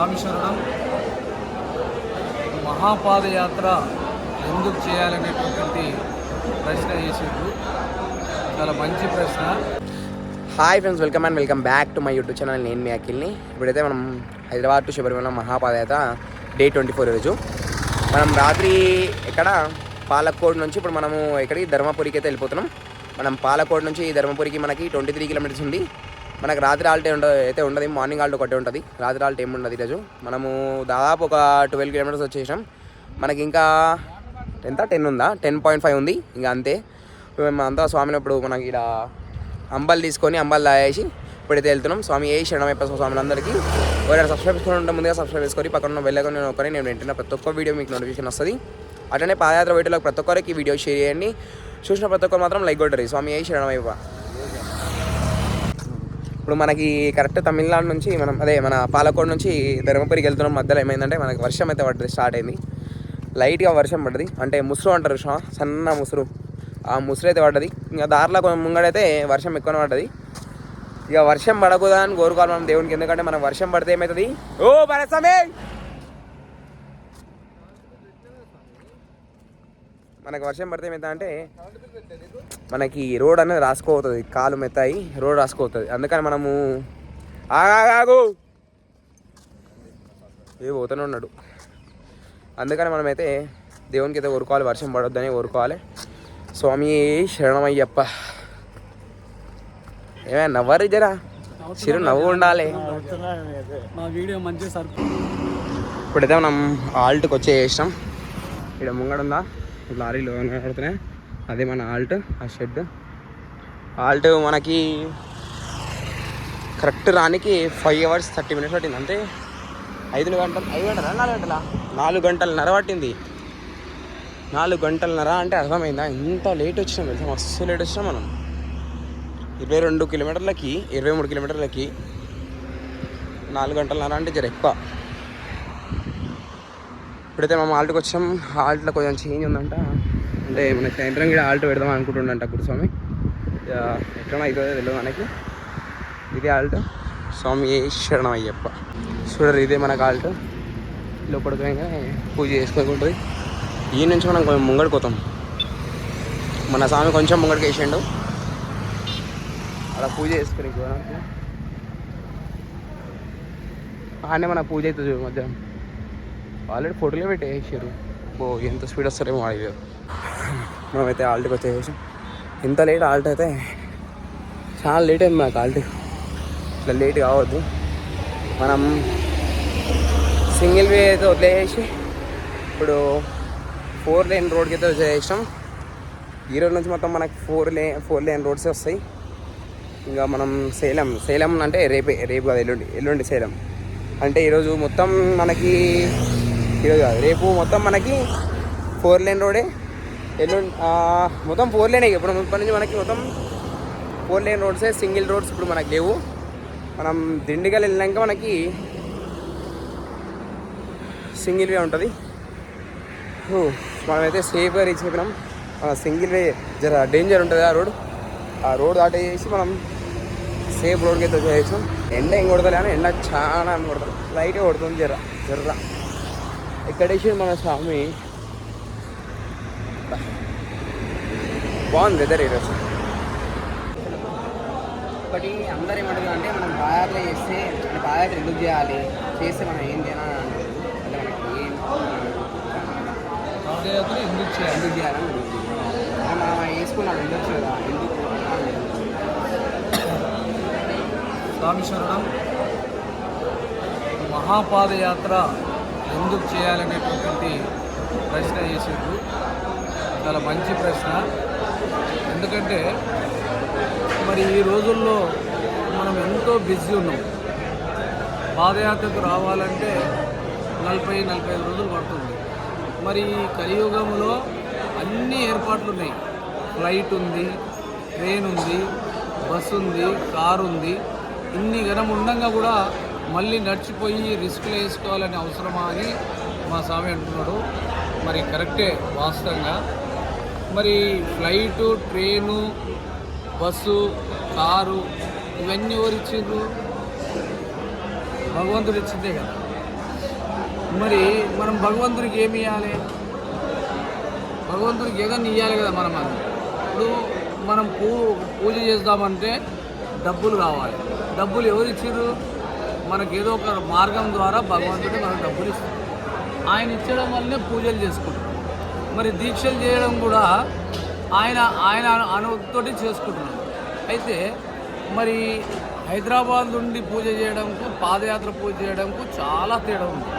స్వామి మహాపాదయాత్ర ఎందుకు చేయాలనేటువంటి ప్రశ్న చేసిండ్రు చాలా మంచి ప్రశ్న. Hi friends welcome and welcome back to my YouTube channel. నేను మీ అఖిల్ని. ఇప్పుడైతే మనం హైదరాబాద్ టు శబరిమల మహాపాదయాత్ర డే ట్వంటీ ఫోర్ రోజు. మనం రాత్రి ఇక్కడ పాలక్కోడ్ నుంచి ఇప్పుడు మనము ఇక్కడికి ధర్మపురికి అయితే వెళ్ళిపోతున్నాం. మనం పాలకోడ్ నుంచి ధర్మపురికి మనకి ట్వంటీ త్రీ కిలోమీటర్స్ ఉంది. మనకు రాత్రి ఆల్ట్ ఉండ అయితే ఉండదు మార్నింగ్ ఆల్ట్ ఒకటే ఉంటుంది. రాత్రి ఆల్ట్ ఏమి ఉండదు ఈరోజు. మనము దాదాపు ఒక ట్వెల్వ్ కిలోమీటర్స్ వచ్చేసాం మనకి ఇంకా ఎంత? టెన్ ఉందా? టెన్ పాయింట్ ఫైవ్ ఉంది ఇంకా అంతే. మేము అంతా స్వామిని ఇప్పుడు మనకి ఇక్కడ అంబల్ తీసుకొని అంబల్ దాయేసి ఇప్పుడైతే వెళ్తున్నాం. స్వామి ఏ శరణమయ్యప్ప స్వామి అందరికీ ఎవరైనా సబ్స్క్రైబ్ చేసుకుని ఉంటే ముందుగా సబ్స్క్రైబ్ చేసుకొని పక్కన వెళ్ళగా నేను ఒకరి నేను వెంటనే ప్రతి ఒక్క వీడియో మీకు నోటిఫికేషన్ వస్తుంది. అట్లనే పాదయాత్ర వీడియోలో ప్రతి ఒక్కరికి వీడియో షేర్ చేయండి. చూసిన ప్రతి ఒక్కరు మాత్రం లైక్ కొట్టరు. స్వామి ఏ శరణమయ్యప్ప. ఇప్పుడు మనకి కరెక్ట్ తమిళనాడు నుంచి మనం అదే మన పాలకోడ్ నుంచి ధర్మపురికి వెళ్తున్నాం. మధ్యలో ఏమైందంటే మనకి వర్షం అయితే పడ్డది స్టార్ట్ అయింది. లైట్గా వర్షం పడ్డది. అంటే ముసురు అంటారు సన్న ముసురు. ఆ ముసురు అయితే పడ్డది. ఇంకా దారిలో కొంచెం ముంగడైతే వర్షం ఎక్కువనే పడ్డది. ఇక వర్షం పడకూడదని కోరుకోవాలి మనం దేవునికి. ఎందుకంటే మనం వర్షం పడితే ఏమవుతుంది? ఓ పరసమే మనకి వర్షం పడితే ఏమవుతుంది అంటే మనకి రోడ్ అనేది రాసుకోవుతుంది కాలు మెత్తాయి రోడ్ రాసుకోవుతుంది. అందుకని మనము ఆగాగు ఏ పోతూనే ఉన్నాడు. అందుకని మనమైతే దేవునికి అయితే ఊరుకోవాలి వర్షం పడొద్దని ఊరుకోవాలి. స్వామి శరణమయ్యప్ప. ఏమైనా నవ్వరు జరా? చిరు నవ్వు ఉండాలి. మా వీడియో మంచి సర్పు ఇప్పుడైతే మనం ఆల్ట్కి వచ్చేసాం ఇక్కడ ముంగడ ఉందా లారీలో కనబడుతున్నాయి అదే మన ఆల్ట్ ఆ షెడ్. ఆల్ట్ మనకి కరెక్ట్ రానికి ఫైవ్ అవర్స్ థర్టీ మినిట్స్ పట్టింది. అంతే. ఐదు గంటలు ఐదు గంటల నాలుగు గంటల? నాలుగు గంటలన్నర పట్టింది. నాలుగు గంటలన్నర అంటే అర్థమైందా? ఇంత లేట్ వచ్చినాం తెలుసా? మస్తు లేట్ వచ్చినాం మనం. ఇరవై రెండు కిలోమీటర్లకి ఇరవై మూడు కిలోమీటర్లకి నాలుగు గంటలన్నర అంటే జర ఎక్కువ. ఇప్పుడైతే మేము ఆల్ట్కి వచ్చాం. ఆల్ట్లో కొంచెం చేంజ్ ఉందంట. అంటే మన సాయంత్రం కూడా ఆల్ట్ పెడదాం అనుకుంటుండంట గురుస్వామి. ఇక ఎట్లా అవుతుందో తెలియదు మనకి. ఇదే ఆల్ట్ స్వామి శరణం అయ్యప్ప చూడరు ఇదే మనకు ఆల్ట్ లోపలికి పోయి పూజ చేసుకోకుంటుంది ఈ నుంచి మనం కొంచెం ముంగడిపోతాం మన స్వామి కొంచెం ముంగడికి వేసిండు. అలా పూజ చేసుకుని ఆనే మన పూజ అవుతుంది మధ్యాహ్నం. ఆల్రెడీ ఫోటోలే పెట్టేసారు ఓ ఎంత స్పీడ్ వస్తారేమో అడిగారు మేమైతే ఆల్ట్కి వచ్చేసాం ఇంత లేట్ ఆల్ట్ అయితే చాలా లేట్ అయింది మాకు ఆల్ట్. ఇట్లా లేట్ కావద్దు. మనం సింగిల్ వే అయితే వదిలేసి ఇప్పుడు ఫోర్ లేన్ రోడ్కి అయితే వచ్చేసాం ఈ రోజు నుంచి మొత్తం మనకి ఫోర్ లే ఫోర్ లేన్ రోడ్స్ వస్తాయి. ఇంకా మనం సేలం సేలం అంటే రేపే రేపు కాదు ఎల్లుండి ఎల్లుండి సేలం. అంటే ఈరోజు మొత్తం మనకి ఈరోజు కాదు. రేపు మొత్తం మనకి ఫోర్ లేన్ రోడే. ఎల్లుండి మొత్తం ఫోర్ లేనే ఇప్పుడు ఇప్పటి నుంచి మనకి మొత్తం ఫోర్ లేన్ రోడ్సే సింగిల్ రోడ్స్ ఇప్పుడు మనకి లేవు. మనం దిండిగల్ వెళ్ళినాక మనకి సింగిల్ వే ఉంటుంది మనమైతే సేఫ్గా రీచ్ అయిపోయినాం. సింగిల్ వే జర డేంజర్ ఉంటుంది ఆ రోడ్. ఆ రోడ్ దాటేసి మనం సేఫ్ రోడ్కి అయితే వచ్చేసాం ఎండ ఏం కొడతలే అని ఎండ చాలా కొడతాం లైట్గా కొడుతుంది జర జర్ర. ఎక్కడేసి మన స్వామి. బాగుంది వెదర్ ఈరోజు. ఒకటి అందరు ఏమంటారు అంటే మనం పాదయాత్ర చేస్తే అంటే పాదయాత్ర ఎందుకు చేయాలి? చేస్తే మనం ఏం చేయాలి అంటే మనకి ఏం పాదయాత్ర ఎందుకు చేయాలి? ఎందుకు చేయాలని. మనం వేసుకున్నాం వెళ్ళొచ్చు కదా ఎందుకు స్వామి శరణం. మహాపాదయాత్ర. ఎందుకు చేయాలనేటువంటి ప్రశ్న చేసిండ్రు చాలా మంచి ప్రశ్న. ఎందుకంటే మరి ఈ రోజుల్లో మనం ఎంతో బిజీ ఉన్నాం. పాదయాత్రకు రావాలంటే నలభై నలభై ఐదు రోజులు పడుతుంది. మరి ఈ కలియుగంలో అన్ని ఏర్పాట్లు ఉన్నాయి. ఫ్లైట్ ఉంది ట్రైన్ ఉంది బస్సు ఉంది కారు ఉంది. ఇన్ని గనం ఉండగా కూడా మళ్ళీ నడిచిపోయి రిస్క్లు వేసుకోవాలని అవసరమా అని మా స్వామి అంటున్నాడు. మరి కరెక్టే వాస్తవంగా. మరి ఫ్లైటు ట్రైను బస్సు కారు ఇవన్నీ ఎవరు ఇచ్చిండ్రు? భగవంతుడు ఇచ్చిందే కదా. మరి మనం భగవంతుడికి ఏమి ఇవ్వాలి భగవంతుడికి ఏదైనా ఇవ్వాలి కదా మనం అది ఇప్పుడు మనం పూ పూజ చేద్దామంటే డబ్బులు కావాలి. డబ్బులు ఎవరు ఇచ్చారు మనకి ఏదో ఒక మార్గం ద్వారా భగవంతుడు మనకు డబ్బులు ఇస్తారు ఆయన ఇచ్చడం వల్లనే పూజలు చేసుకుంటాం. మరి దీక్షలు చేయడం కూడా ఆయన ఆయన అనుతోటి చేసుకుంటున్నాం. అయితే మరి హైదరాబాద్ నుండి పూజ చేయడంకు పాదయాత్ర పూజ చేయడంకు చాలా తేడా ఉంది.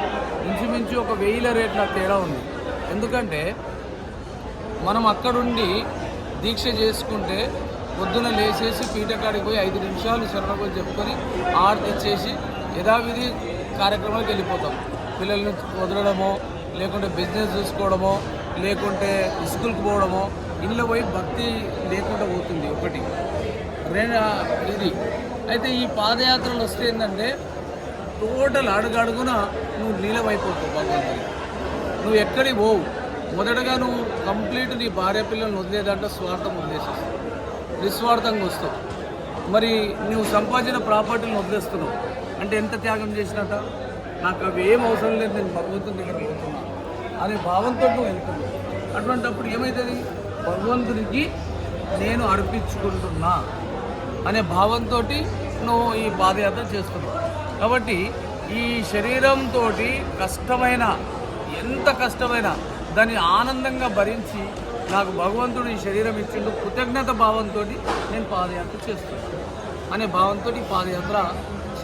ఇంచుమించు ఒక వెయ్యిల రేట్ల తేడా ఉంది. ఎందుకంటే మనం అక్కడుండి దీక్ష చేసుకుంటే పొద్దున లేచేసి పీటకాడికి పోయి ఐదు నిమిషాలు శరణకు చెప్పుకొని ఆర్తి చేసి యథావిధి కార్యక్రమాలకు వెళ్ళిపోతాం. పిల్లల్ని వదలడమో లేకుంటే బిజినెస్ చూసుకోవడమో లేకుంటే స్కూల్కి పోవడమో ఇంట్లో పోయి భక్తి లేకుండా పోతుంది ఒకటి. రెండు ఇది. అయితే ఈ పాదయాత్రలు వస్తే ఏంటంటే టోటల్ అడుగడుగున నువ్వు నీలమైపోతావు భగవంతుడికి నువ్వు ఎక్కడికి పోవు. మొదటగా నువ్వు కంప్లీట్ నీ భార్య పిల్లల్ని వదిలేదంటే స్వార్థం వదిలేసేస్తావు. నిస్వార్థంగా వస్తావు. మరి నువ్వు సంపాదించిన ప్రాపర్టీని వదిలేస్తున్నావు. అంటే ఎంత త్యాగం చేసినట్ట నాకు అవి ఏం అవసరం లేదు నేను భగవంతుని దగ్గర వెళ్తున్నా అనే భావంతో నువ్వు వెళ్తున్నావు. అటువంటప్పుడు ఏమవుతుంది భగవంతునికి నేను అర్పించుకుంటున్నా అనే భావంతో నువ్వు ఈ పాదయాత్ర చేస్తున్నావు. కాబట్టి ఈ శరీరంతో కష్టమైన ఎంత కష్టమైన దాన్ని ఆనందంగా భరించి నాకు భగవంతుడు ఈ శరీరం ఇచ్చిండు కృతజ్ఞత భావంతో నేను పాదయాత్ర చేస్తున్నాను. అనే భావంతో ఈ పాదయాత్ర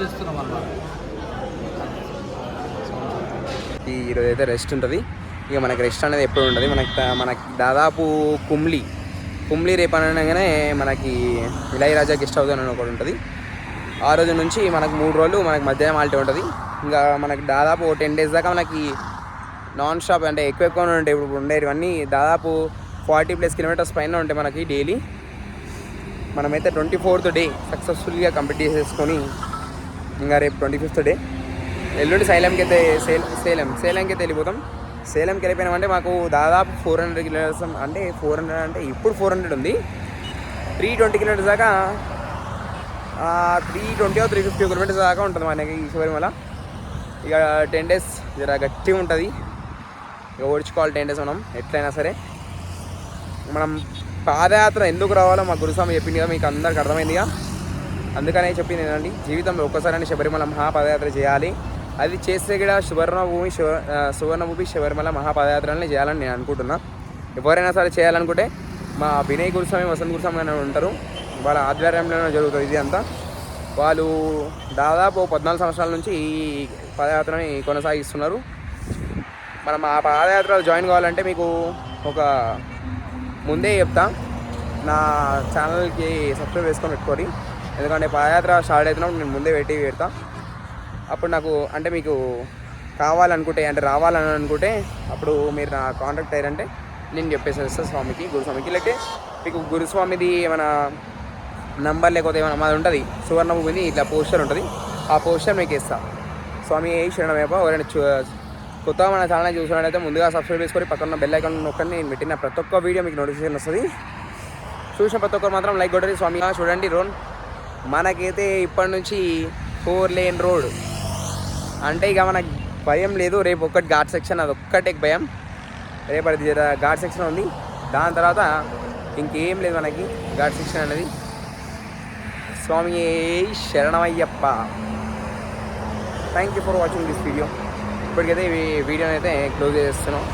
చేస్తున్నాం అన్నమాట ఈ ఈరోజు అయితే రెస్ట్ ఉంటుంది. ఇక మనకి రెస్ట్ అనేది ఎప్పుడు ఉంటుంది? మనకి మనకి దాదాపు కుమ్లీ కుమ్లీ రేపు అనగానే మనకి ఇళయరాజా గెస్ట్ హౌస్ అని ఒకటి ఉంటుంది. ఆ రోజు నుంచి మనకు మూడు రోజులు మనకి మధ్యాహ్నం ఆల్టీ ఉంటుంది. ఇంకా మనకి దాదాపు టెన్ డేస్ దాకా మనకి నాన్ స్టాప్ అంటే ఎక్కువ ఎక్కువ ఉంటాయి. ఇప్పుడు ఉండేవన్నీ దాదాపు ఫార్టీ ప్లస్ కిలోమీటర్స్ పైన ఉంటాయి మనకి డైలీ మనమైతే ట్వంటీ ఫోర్త్ డే సక్సెస్ఫుల్గా కంప్లీట్ చేసేసుకొని ఇంకా రేపు ట్వంటీ ఫిఫ్త్ డే. ఎల్లుండి సైలంకి అయితే సేల్ సేలం సేలంకి అయితే వెళ్ళిపోతాం. సేలంకి వెళ్ళిపోయినామంటే మాకు దాదాపు ఫోర్ హండ్రెడ్ కిలోమీటర్స్ అంటే ఫోర్ హండ్రెడ్ అంటే ఇప్పుడు ఫోర్ హండ్రెడ్ ఉంది. త్రీ ట్వంటీ కిలోమీటర్స్ దాకా three twenty three fifty kilometres దాకా ఉంటుంది మనకి ఈ శబరిమల ఇక టెన్ డేస్ జర గట్టిగా ఉంటుంది. ఇక ఓడ్చుకోవాలి టెన్ డేస్ మనం ఎట్లయినా సరే. మనం పాదయాత్ర ఎందుకు రావాలో మా గురుస్వామి చెప్పింది కదా మీకు అందరికి అర్థమైందిగా అందుకనే చెప్పింది ఏంటండి జీవితంలో ఒక్కసారి శబరిమల మహాపాదయాత్ర చేయాలి. అది చేస్తే కూడా సువర్ణభూమి శివ సువర్ణభూమి శబరిమల మహాపాదయాత్రని చేయాలని నేను అనుకుంటున్నా. ఎవరైనా సరే చేయాలనుకుంటే మా వినయ్ గురుస్వామి వసంత్ గురుస్వామి అని ఉంటారు. వాళ్ళ ఆధ్వర్యంలోనే జరుగుతుంది ఇది అంతా. వాళ్ళు దాదాపు పద్నాలుగు సంవత్సరాల నుంచి ఈ పాదయాత్రని కొనసాగిస్తున్నారు. మనం ఆ పాదయాత్రలో జాయిన్ కావాలంటే మీకు ఒక ముందే చెప్తా. నా ఛానల్కి సబ్స్క్రైబ్ చేసుకొని పెట్టుకోండి. ఎందుకంటే పాదయాత్ర స్టార్ట్ అవుతున్నప్పుడు నేను ముందే పెట్టి పెడతా. అప్పుడు నాకు అంటే మీకు కావాలనుకుంటే అంటే రావాలని అనుకుంటే అప్పుడు మీరు నా కాంటాక్ట్ అయ్యారంటే నేను చెప్పేసేస్తా స్వామికి గురుస్వామికి. లేకపోతే మీకు గురుస్వామిది ఏమైనా నంబర్ లేకపోతే ఏమైనా మాది ఉంటుంది సువర్ణభూమిది ఇట్లా పోస్టర్ ఉంటుంది ఆ పోస్టర్ మీకు ఇస్తా. స్వామి శరణమేప ఎవరైనా చూ కొత్త మన ఛానల్ చూసినట్టయితే ముందుగా సబ్స్క్రైబ్ చేసుకొని పక్కన బెల్ ఐకాన్ నొక్కండి నేను పెట్టిన ప్రతి ఒక్క వీడియో మీకు నోటిఫికేషన్ వస్తుంది. చూసిన ప్రతి ఒక్కరు మాత్రం లైక్ కొట్టండి స్వామి. చూడండి రోన్. మనకైతే ఇప్పటి నుంచి ఫోర్ లేన్ రోడ్. అంటే ఇక మనకు భయం లేదు రేపు ఒక్కటి ఘాట్ సెక్షన్ అది ఒక్కటే భయం. రేపు అది ఘాట్ సెక్షన్ ఉంది. దాని తర్వాత ఇంకేం లేదు మనకి ఘాట్ సెక్షన్ అనేది. స్వామి శరణమయ్యప్ప. Thank you for watching this video ఇప్పటికైతే ఈ వీడియోని అయితే క్లోజ్ చేస్తున్నాం.